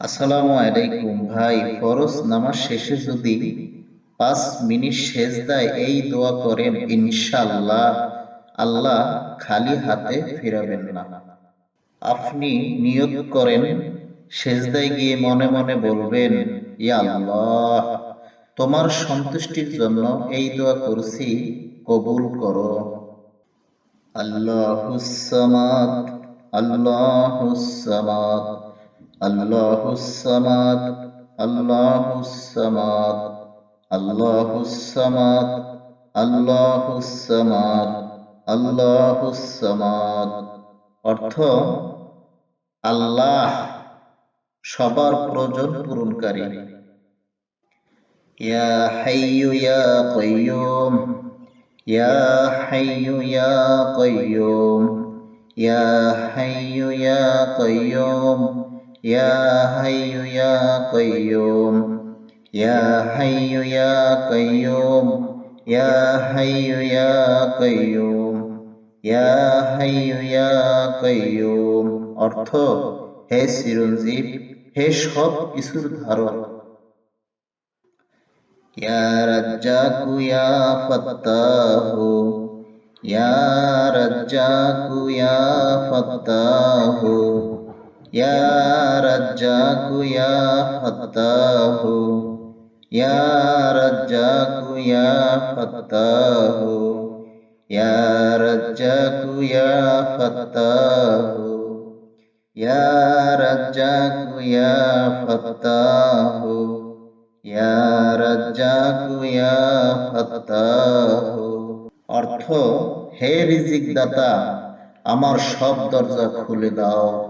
আসসালামু আলাইকুম ভাই, ফরজ নামাজ শেষে যদি পাঁচ মিনিট সেজদায় এই দোয়া করেন, ইনশাআল্লাহ আল্লাহ খালি হাতে ফিরাবেন না। আপনি নিয়ত করেন, সেজদায় গিয়ে মনে মনে বলবেন, ইয়া আল্লাহ, তোমার সন্তুষ্টির জন্য এই দোয়া করছি, কবুল করো। আল্লাহুস সামাদ আল্লাহুস সামাদ। আল্লাহুস সামাদ আল্লাহুস সামাদ আল্লাহুস সামাদ আল্লাহুস সামাদ আল্লাহুস সামাদ। অর্থ, আল্লাহ সবার প্রয়োজন পূরণকারী। ইয়া হাইয়ু ইয়া কাইয়ুম, ইয়া হাইয়ু ইয়া কাইয়ুম, ইয়া হাইয়ু ইয়া কাইয়ুম। ইয়া হাইয়ু ইয়া কাইয়ুম ইয়া হাইয়ু ইয়া কাইয়ুম ইয়া হাইয়ু ইয়া কাইয়ুম ইয়া হাইয়ু ইয়া কাইয়ুম অর্থ, হে চিরঞ্জীব, হে সব কিছুর ধারক। ইয়া রাজ্জাকু ইয়া ফাত্তাহু। ইয়া রাজ্জাকু ইয়া ফাত্তাহু। অর্থ হে রিজিক দাতা আমার সব দরজা খুলে দাও।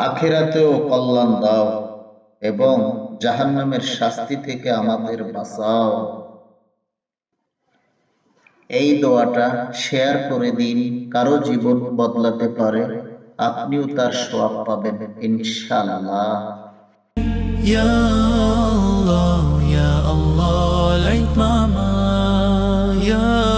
আখেরাতেও কল্যাণ দাও এবং জাহান্নামের শাস্তি থেকে আমাদের বাঁচাও এই দোয়াটা শেয়ার করে দিন কারও জীবন বদলাতে পারে আপনিও তার সোয়াব পাবেন ইনশাআল্লাহ Ya Allah, Ya Allah, light mama. Ya